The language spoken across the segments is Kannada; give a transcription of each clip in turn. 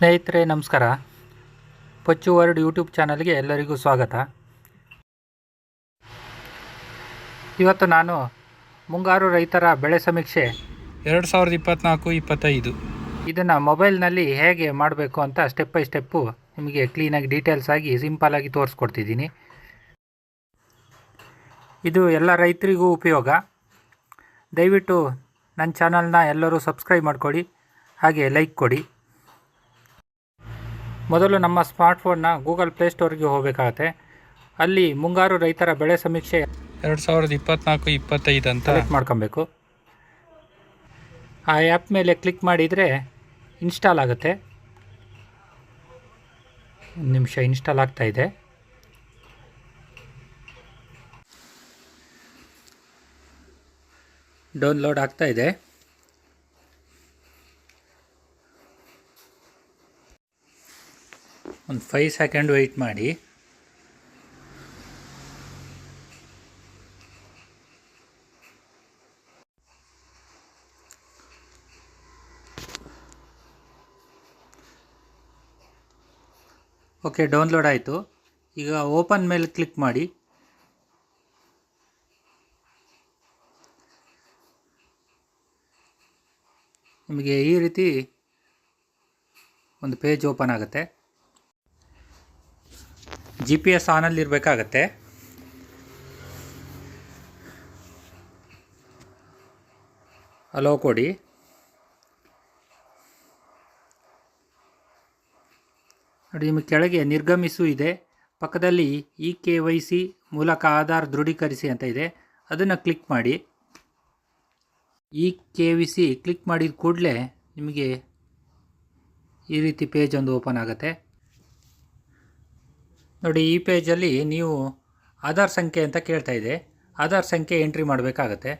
ಸ್ನೇಹಿತರೆ ನಮಸ್ಕಾರ. ಪಚ್ಚು ವರ್ಡ್ ಯೂಟ್ಯೂಬ್ ಚಾನಲ್ಗೆ ಎಲ್ಲರಿಗೂ ಸ್ವಾಗತ. ಇವತ್ತು ನಾನು ಮುಂಗಾರು ರೈತರ ಬೆಳೆ ಸಮೀಕ್ಷೆ ಎರಡು ಸಾವಿರದ ಇಪ್ಪತ್ನಾಲ್ಕು ಇಪ್ಪತ್ತೈದು. ಇದನ್ನು ಮೊಬೈಲ್ನಲ್ಲಿ ಹೇಗೆ ಮಾಡಬೇಕು ಅಂತ ಸ್ಟೆಪ್ ಬೈ ಸ್ಟೆಪ್ಪು ನಿಮಗೆ ಕ್ಲೀನಾಗಿ ಡೀಟೇಲ್ಸ್ ಆಗಿ ಸಿಂಪಲಾಗಿ ತೋರಿಸ್ಕೊಡ್ತಿದ್ದೀನಿ. ಇದು ಎಲ್ಲ ರೈತರಿಗೂ ಉಪಯೋಗ. ದಯವಿಟ್ಟು ನನ್ನ ಚಾನಲ್ನ ಎಲ್ಲರೂ ಸಬ್ಸ್ಕ್ರೈಬ್ ಮಾಡಿಕೊಡಿ ಹಾಗೆ ಲೈಕ್ ಕೊಡಿ. ಮೊದಲು ನಮ್ಮ ಸ್ಮಾರ್ಟ್ಫೋನ್ನ ಗೂಗಲ್ ಪ್ಲೇಸ್ಟೋರ್ಗೆ ಹೋಗಬೇಕಾಗತ್ತೆ. ಅಲ್ಲಿ ಮುಂಗಾರು ರೈತರ ಬೆಳೆ ಸಮೀಕ್ಷೆ ಎರಡು ಸಾವಿರದ ಇಪ್ಪತ್ನಾಲ್ಕು ಇಪ್ಪತ್ತೈದು ಅಂತ. ಸೆಲೆಕ್ಟ್ ಮಾಡ್ಕೊಬೇಕು. ಆ ಆ್ಯಪ್ ಮೇಲೆ ಕ್ಲಿಕ್ ಮಾಡಿದರೆ ಇನ್ಸ್ಟಾಲ್ ಆಗುತ್ತೆ. ಒಂದು ನಿಮಿಷ ಇನ್ಸ್ಟಾಲ್ ಆಗ್ತಾ ಇದೆ. ಡೌನ್ಲೋಡ್ ಆಗ್ತಾ ಇದೆ. ಒಂದು ಫೈವ್ ಸೆಕೆಂಡ್ ವೆಯ್ಟ್ ಮಾಡಿ. ಓಕೆ ಡೌನ್ಲೋಡ್ ಆಯಿತು. ಈಗ ಓಪನ್ ಮೇಲೆ ಕ್ಲಿಕ್ ಮಾಡಿ. ನಿಮಗೆ ಈ ರೀತಿ ಒಂದು ಪೇಜ್ ಓಪನ್ ಆಗುತ್ತೆ. ಜಿ ಪಿ ಎಸ್ ಆನಲ್ಲಿರಬೇಕಾಗತ್ತೆ ಅಲೋ ಕೊಡಿ ನೋಡಿ, ನಿಮಗೆ ಕೆಳಗೆ ನಿರ್ಗಮಿಸು ಇದೆ. ಪಕ್ಕದಲ್ಲಿ ಇ ಕೆ ವೈ ಸಿ ಮೂಲಕ ಆಧಾರ್ ದೃಢೀಕರಿಸಿ ಅಂತ ಇದೆ. ಅದನ್ನು ಕ್ಲಿಕ್ ಮಾಡಿ. E K V C click ಮಾಡಿದ ಕೂಡಲೇ ನಿಮಗೆ ಈ ರೀತಿ ಪೇಜ್ ಒಂದು ಓಪನ್ ಆಗುತ್ತೆ. ನೋಡಿ, ಈ ಪೇಜಲ್ಲಿ ನೀವು ಆಧಾರ್ ಸಂಖ್ಯೆ ಅಂತ ಕೇಳ್ತಾ ಇದೆ. ಆಧಾರ್ ಸಂಖ್ಯೆ ಎಂಟ್ರಿ ಮಾಡಬೇಕಾಗತ್ತೆ.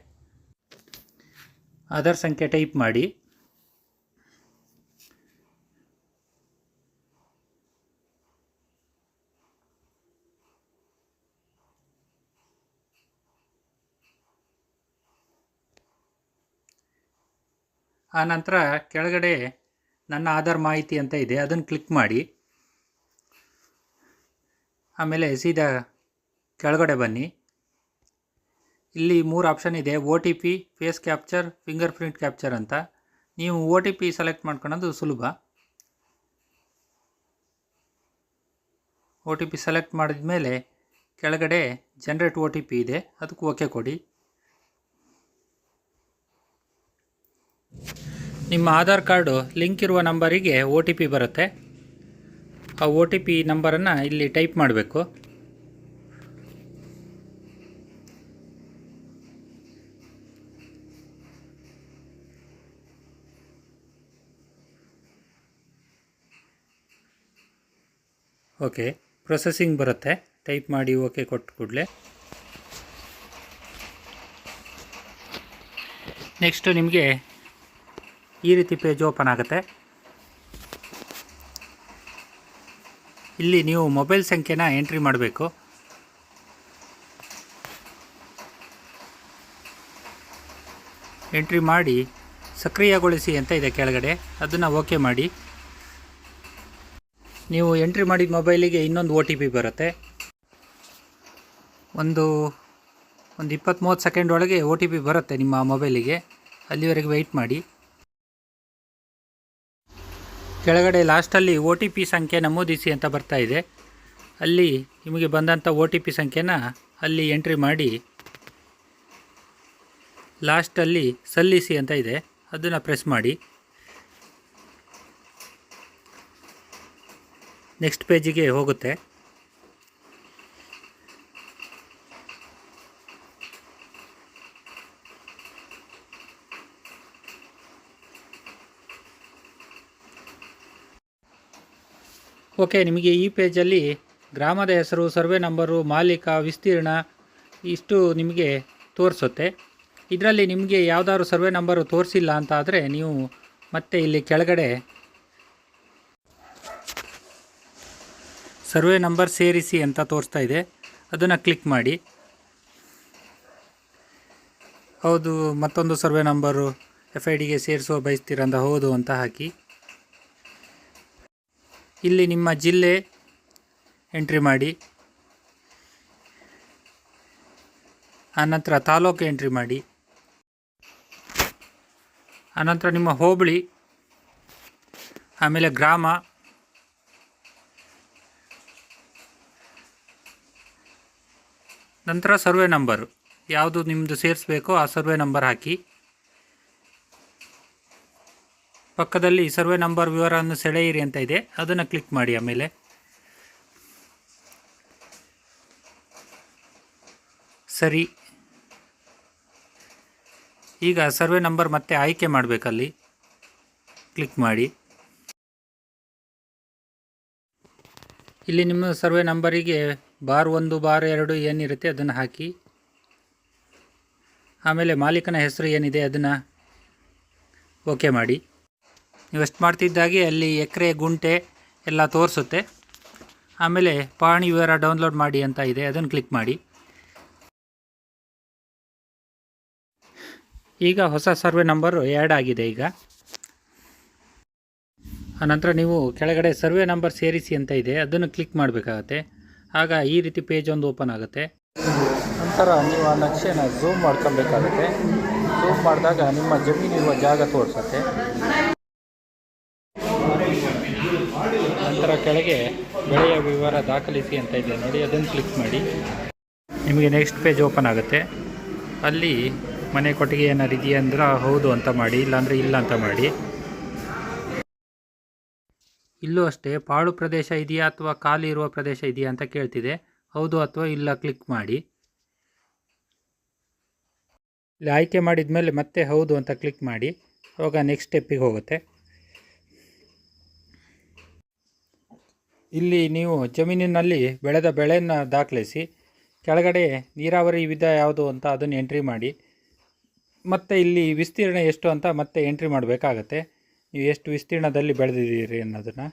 ಆಧಾರ್ ಸಂಖ್ಯೆ ಟೈಪ್ ಮಾಡಿ. ಆನಂತರ ನಂತರ ಕೆಳಗಡೆ ನನ್ನ ಆಧಾರ್ ಮಾಹಿತಿ ಅಂತ ಇದೆ. ಅದನ್ನು ಕ್ಲಿಕ್ ಮಾಡಿ. ಆಮೇಲೆ ಸೀದಾ ಕೆಳಗಡೆ ಬನ್ನಿ. ಇಲ್ಲಿ ಮೂರು ಆಪ್ಷನ್ ಇದೆ O T P face capture finger print capture ಅಂತ. ನೀವು ಒ ಟಿ ಪಿ ಸೆಲೆಕ್ಟ್ ಮಾಡ್ಕೊಳೋದು ಸುಲಭ. ಒ ಟಿ ಪಿ ಸೆಲೆಕ್ಟ್ ಮಾಡಿದ ಮೇಲೆ ಕೆಳಗಡೆ ಜನ್ರೇಟ್ ಒ ಟಿ ಪಿ ಇದೆ, ಅದಕ್ಕೆ ಓಕೆ ಕೊಡಿ. ನಿಮ್ಮ ಆಧಾರ್ ಕಾರ್ಡು ಲಿಂಕ್ ಇರುವ ನಂಬರಿಗೆ ಒ ಟಿ ಪಿ ಬರುತ್ತೆ. ಆ ಒ ಟಿ ಪಿ ನಂಬರನ್ನು ಇಲ್ಲಿ ಟೈಪ್ ಮಾಡಬೇಕು. ಓಕೆ ಪ್ರೊಸೆಸಿಂಗ್ ಬರುತ್ತೆ. ಟೈಪ್ ಮಾಡಿ ಓಕೆ ಕೊಟ್ಟು ಕೂಡಲೇ. ನೆಕ್ಸ್ಟು ನಿಮಗೆ ಈ ರೀತಿ ಪೇಜ್ ಓಪನ್ ಆಗುತ್ತೆ. ಇಲ್ಲಿ ನೀವು ಮೊಬೈಲ್ ಸಂಖ್ಯೆನ ಎಂಟ್ರಿ ಮಾಡಬೇಕು. ಎಂಟ್ರಿ ಮಾಡಿ ಸಕ್ರಿಯಗೊಳಿಸಿ ಅಂತ ಇದೆ ಕೆಳಗಡೆ. ಅದನ್ನು ಓಕೆ ಮಾಡಿ. ನೀವು ಎಂಟ್ರಿ ಮಾಡಿದ ಮೊಬೈಲಿಗೆ ಇನ್ನೊಂದು ಒ ಟಿ ಪಿ ಬರುತ್ತೆ. ಒಂದು ಒಂದು ಇಪ್ಪತ್ತ್ಮೂವತ್ತು ಸೆಕೆಂಡ್ ಒಳಗೆ ಒ ಟಿ ಪಿ ಬರುತ್ತೆ ನಿಮ್ಮ ಮೊಬೈಲಿಗೆ. ಅಲ್ಲಿವರೆಗೆ ವೆಯ್ಟ್ ಮಾಡಿ. ಕೆಳಗಡೆ ಲಾಸ್ಟಲ್ಲಿ ಒ ಟಿ ಪಿ ಸಂಖ್ಯೆ ನಮೂದಿಸಿ ಅಂತ ಬರ್ತಾ ಇದೆ. ಅಲ್ಲಿ ನಿಮಗೆ ಬಂದಂಥ ಒ ಟಿ ಪಿ ಸಂಖ್ಯೆನ ಅಲ್ಲಿ ಎಂಟ್ರಿ ಮಾಡಿ ಲಾಸ್ಟಲ್ಲಿ ಸಲ್ಲಿಸಿ ಅಂತ ಇದೆ. ಅದನ್ನು ಪ್ರೆಸ್ ಮಾಡಿ. ನೆಕ್ಸ್ಟ್ ಪೇಜಿಗೆ ಹೋಗುತ್ತೆ. ಓಕೆ, ನಿಮಗೆ ಈ ಪೇಜಲ್ಲಿ ಗ್ರಾಮದ ಹೆಸರು, ಸರ್ವೆ ನಂಬರು, ಮಾಲೀಕ, ವಿಸ್ತೀರ್ಣ ಇಷ್ಟು ನಿಮಗೆ ತೋರಿಸುತ್ತೆ. ಇದರಲ್ಲಿ ನಿಮಗೆ ಯಾವುದಾದ್ರು ಸರ್ವೆ ನಂಬರು ತೋರಿಸಿಲ್ಲ ಅಂತ ಆದರೆ ನೀವು ಮತ್ತೆ ಇಲ್ಲಿ ಕೆಳಗಡೆ ಸರ್ವೆ ನಂಬರ್ ಸೇರಿಸಿ ಅಂತ ತೋರಿಸ್ತಾ ಇದೆ. ಅದನ್ನು ಕ್ಲಿಕ್ ಮಾಡಿ. ಹೌದು, ಮತ್ತೊಂದು ಸರ್ವೆ ನಂಬರು ಎಫ್ ಐ ಡಿಗೆ ಸೇರಿಸುವ ಅಂತ ಹೌದು ಅಂತ ಹಾಕಿ. ಇಲ್ಲಿ ನಿಮ್ಮ ಜಿಲ್ಲೆ ಎಂಟ್ರಿ ಮಾಡಿ. ಆನಂತರ ತಾಲೂಕು ಎಂಟ್ರಿ ಮಾಡಿ. ಆನಂತರ ನಿಮ್ಮ ಹೋಬಳಿ, ಆಮೇಲೆ ಗ್ರಾಮ. ನಂತರ ಸರ್ವೆ ನಂಬರು. ಯಾವುದು ನಿಮ್ಮದು ಸೇರಿಸ್ಬೇಕೋ ಆ ಸರ್ವೆ ನಂಬರ್ ಹಾಕಿ. ಪಕ್ಕದಲ್ಲಿ ಸರ್ವೆ ನಂಬರ್ ವಿವರವನ್ನು ಸೆಳೆಯಿರಿ ಅಂತ ಇದೆ. ಅದನ್ನು ಕ್ಲಿಕ್ ಮಾಡಿ ಆಮೇಲೆ. ಸರಿ. ಈಗ ಸರ್ವೆ ನಂಬರ್ ಮತ್ತೆ ಆಯ್ಕೆ ಮಾಡಬೇಕಲ್ಲಿ. ಕ್ಲಿಕ್ ಮಾಡಿ. ಇಲ್ಲಿ ನಿಮ್ಮ ಸರ್ವೆ ನಂಬರಿಗೆ ಬಾರ್ ಒಂದು, ಬಾರ್ ಎರಡು ಏನಿರುತ್ತೆ ಅದನ್ನು ಹಾಕಿ. ಆಮೇಲೆ ಮಾಲೀಕನ ಹೆಸರು ಏನಿದೆ ಅದನ್ನು ಓಕೆ ಮಾಡಿ. ನೀವು ಎಷ್ಟು ಮಾಡ್ತಿದ್ದಾಗೆ ಅಲ್ಲಿ ಎಕರೆ, ಗುಂಟೆ ಎಲ್ಲ ತೋರಿಸುತ್ತೆ. ಆಮೇಲೆ ಪಾಣಿ ವಿವರ ಡೌನ್ಲೋಡ್ ಮಾಡಿ ಅಂತ ಇದೆ, ಅದನ್ನು ಕ್ಲಿಕ್ ಮಾಡಿ. ಈಗ ಹೊಸ ಸರ್ವೆ ನಂಬರು ಆ್ಯಡ್ ಆಗಿದೆ ಈಗ. ಆನಂತರ ನೀವು ಕೆಳಗಡೆ ಸರ್ವೆ ನಂಬರ್ ಸೇರಿಸಿ ಅಂತ ಇದೆ, ಅದನ್ನು ಕ್ಲಿಕ್ ಮಾಡಬೇಕಾಗತ್ತೆ. ಆಗ ಈ ರೀತಿ ಪೇಜ್ ಒಂದು ಓಪನ್ ಆಗುತ್ತೆ. ನಂತರ ನೀವು ಆ ನಕ್ಷೆನ ಝೂಮ್ ಮಾಡ್ಕೊಬೇಕಾಗುತ್ತೆ ಝೂಮ್ ಮಾಡಿದಾಗ ನಿಮ್ಮ ಜಮೀನಿರುವ ಜಾಗ ತೋರಿಸುತ್ತೆ ನಂತರ ಕೆಳಗೆ ಬೆಳೆಯ ವಿವರ ದಾಖಲಿಸಿ ಅಂತ ಇದೆ. ನೋಡಿ, ಅದನ್ನು ಕ್ಲಿಕ್ ಮಾಡಿ. ನಿಮಗೆ ನೆಕ್ಸ್ಟ್ ಪೇಜ್ ಓಪನ್ ಆಗುತ್ತೆ. ಅಲ್ಲಿ ಮನೆ ಕೊಟ್ಟಿಗೆ ಏನಾರು ಇದೆಯಾ ಅಂದ್ರೆ ಹೌದು ಅಂತ ಮಾಡಿ, ಇಲ್ಲಾಂದರೆ ಇಲ್ಲ ಅಂತ ಮಾಡಿ. ಇಲ್ಲೂ ಅಷ್ಟೇ, ಪಾಳು ಪ್ರದೇಶ ಇದೆಯಾ ಅಥವಾ ಖಾಲಿ ಇರುವ ಪ್ರದೇಶ ಇದೆಯಾ ಅಂತ ಕೇಳ್ತಿದೆ. ಹೌದು ಅಥವಾ ಇಲ್ಲ ಕ್ಲಿಕ್ ಮಾಡಿ. ಇಲ್ಲಿ ಆಯ್ಕೆ ಮಾಡಿದ ಮೇಲೆ ಮತ್ತೆ ಹೌದು ಅಂತ ಕ್ಲಿಕ್ ಮಾಡಿ. ಅವಾಗ ನೆಕ್ಸ್ಟ್ ಸ್ಟೆಪ್ಪಿಗೆ ಹೋಗುತ್ತೆ. ಇಲ್ಲಿ ನೀವು ಜಮೀನಿನಲ್ಲಿ ಬೆಳೆದ ಬೆಳೆಯನ್ನು ದಾಖಲಿಸಿ, ಕೆಳಗಡೆ ನೀರಾವರಿ ವಿಧ ಯಾವುದು ಅಂತ ಅದನ್ನು ಎಂಟ್ರಿ ಮಾಡಿ. ಮತ್ತು ಇಲ್ಲಿ ವಿಸ್ತೀರ್ಣ ಎಷ್ಟು ಅಂತ ಮತ್ತೆ ಎಂಟ್ರಿ ಮಾಡಬೇಕಾಗತ್ತೆ. ನೀವು ಎಷ್ಟು ವಿಸ್ತೀರ್ಣದಲ್ಲಿ ಬೆಳೆದಿದ್ದೀರಿ ಅನ್ನೋದನ್ನು.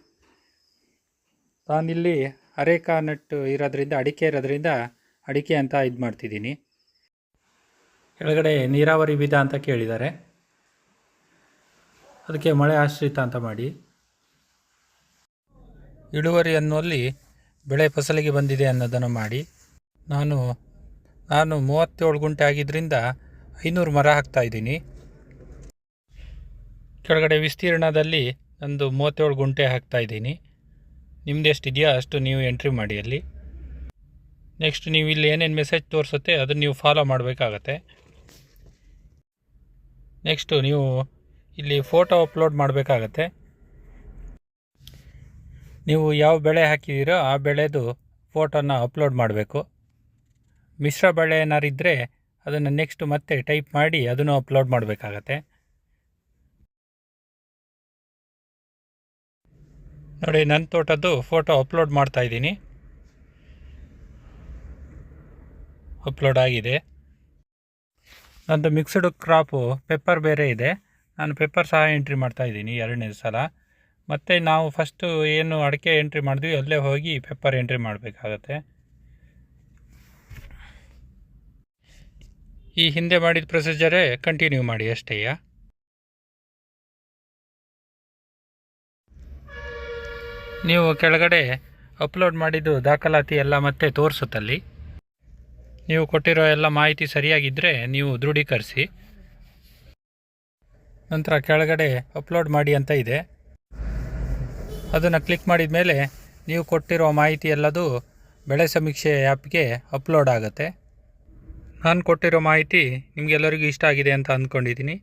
ನಾನಿಲ್ಲಿ ಅರೇಕಾ ನಟ್ಟು ಇರೋದ್ರಿಂದ, ಅಡಿಕೆ ಇರೋದ್ರಿಂದ ಅಡಿಕೆ ಅಂತ ಇದು ಮಾಡ್ತಿದ್ದೀನಿ. ಕೆಳಗಡೆ ನೀರಾವರಿ ವಿಧ ಅಂತ ಕೇಳಿದ್ದಾರೆ. ಅದಕ್ಕೆ ಮಳೆ ಆಶ್ರಿತ ಅಂತ ಮಾಡಿ. ಇಳುವರಿ ಅನ್ನುವಲ್ಲಿ ಬೆಳೆ ಫಸಲಿಗೆ ಬಂದಿದೆ ಅನ್ನೋದನ್ನು ಮಾಡಿ ನಾನು ನಾನು ಮೂವತ್ತೇಳು ಗುಂಟೆ ಆಗಿದ್ದರಿಂದ ಐನೂರು ಮರ ಹಾಕ್ತಾ ಇದ್ದೀನಿ. ಕೆಳಗಡೆ ವಿಸ್ತೀರ್ಣದಲ್ಲಿ ನಂದು ಮೂವತ್ತೇಳು ಗುಂಟೆ ಹಾಕ್ತಾ ಇದ್ದೀನಿ. ನಿಮ್ದು ಎಷ್ಟು ಇದೆಯಾ ಅಷ್ಟು ನೀವು ಎಂಟ್ರಿ ಮಾಡಿ ಅಲ್ಲಿ. ನೆಕ್ಸ್ಟ್ ನೀವು ಇಲ್ಲಿ ಏನೇನು ಮೆಸೇಜ್ ತೋರಿಸುತ್ತೆ ಅದನ್ನು ನೀವು ಫಾಲೋ ಮಾಡಬೇಕಾಗತ್ತೆ. ನೆಕ್ಸ್ಟು ನೀವು ಇಲ್ಲಿ ಫೋಟೋ ಅಪ್ಲೋಡ್ ಮಾಡಬೇಕಾಗತ್ತೆ. ನೀವು ಯಾವ ಬೆಳೆ ಹಾಕಿದ್ದೀರೋ ಆ ಬೆಳೆದು ಫೋಟೋನ ಅಪ್ಲೋಡ್ ಮಾಡಬೇಕು. ಮಿಶ್ರ ಬೆಳೆ ಏನಾರು ಇದ್ದರೆ ಅದನ್ನು ನೆಕ್ಸ್ಟ್ ಮತ್ತೆ ಟೈಪ್ ಮಾಡಿ ಅದನ್ನು ಅಪ್ಲೋಡ್ ಮಾಡಬೇಕಾಗತ್ತೆ. ನೋಡಿ ನನ್ನ ತೋಟದ್ದು ಫೋಟೋ ಅಪ್ಲೋಡ್ ಮಾಡ್ತಾ ಇದ್ದೀನಿ. ಅಪ್ಲೋಡ್ ಆಗಿದೆ. ನಂದು ಮಿಕ್ಸ್ಡ್ ಕ್ರಾಪು ಪೆಪ್ಪರ್ ಬೇರೆ ಇದೆ. ನಾನು ಪೆಪ್ಪರ್ ಸಹ ಎಂಟ್ರಿ ಮಾಡ್ತಾ ಇದ್ದೀನಿ ಎರಡನೇ ಸಲ. ಮತ್ತು ನಾವು ಫಸ್ಟು ಏನು ಅಡಿಕೆ ಎಂಟ್ರಿ ಮಾಡಿದ್ವಿ, ಅಲ್ಲೇ ಹೋಗಿ ಪೆಪ್ಪರ್ ಎಂಟ್ರಿ ಮಾಡಬೇಕಾಗತ್ತೆ. ಈ ಹಿಂದೆ ಮಾಡಿದ ಪ್ರೊಸೀಜರೇ ಕಂಟಿನ್ಯೂ ಮಾಡಿ ಅಷ್ಟೇಯ ನೀವು ಕೆಳಗಡೆ ಅಪ್ಲೋಡ್ ಮಾಡಿದ್ದು ದಾಖಲಾತಿ ಎಲ್ಲ ಮತ್ತೆ ತೋರಿಸುತ್ತಲ್ಲಿ. ನೀವು ಕೊಟ್ಟಿರೋ ಎಲ್ಲ ಮಾಹಿತಿ ಸರಿಯಾಗಿದ್ದರೆ ನೀವು ದೃಢೀಕರಿಸಿ. ನಂತರ ಕೆಳಗಡೆ ಅಪ್ಲೋಡ್ ಮಾಡಿ ಅಂತ ಇದೆ. ಅದನ್ನು ಕ್ಲಿಕ್ ಮಾಡಿದ ಮೇಲೆ ನೀವು ಕೊಟ್ಟಿರೋ ಮಾಹಿತಿ ಎಲ್ಲದು ಬೆಳೆ ಸಮೀಕ್ಷೆ ಆ್ಯಪ್ಗೆ ಅಪ್ಲೋಡ್ ಆಗುತ್ತೆ. ನಾನು ಕೊಟ್ಟಿರೋ ಮಾಹಿತಿ ನಿಮಗೆಲ್ಲರಿಗೂ ಇಷ್ಟ ಆಗಿದೆ ಅಂತ ಅಂದ್ಕೊಂಡಿದ್ದೀನಿ.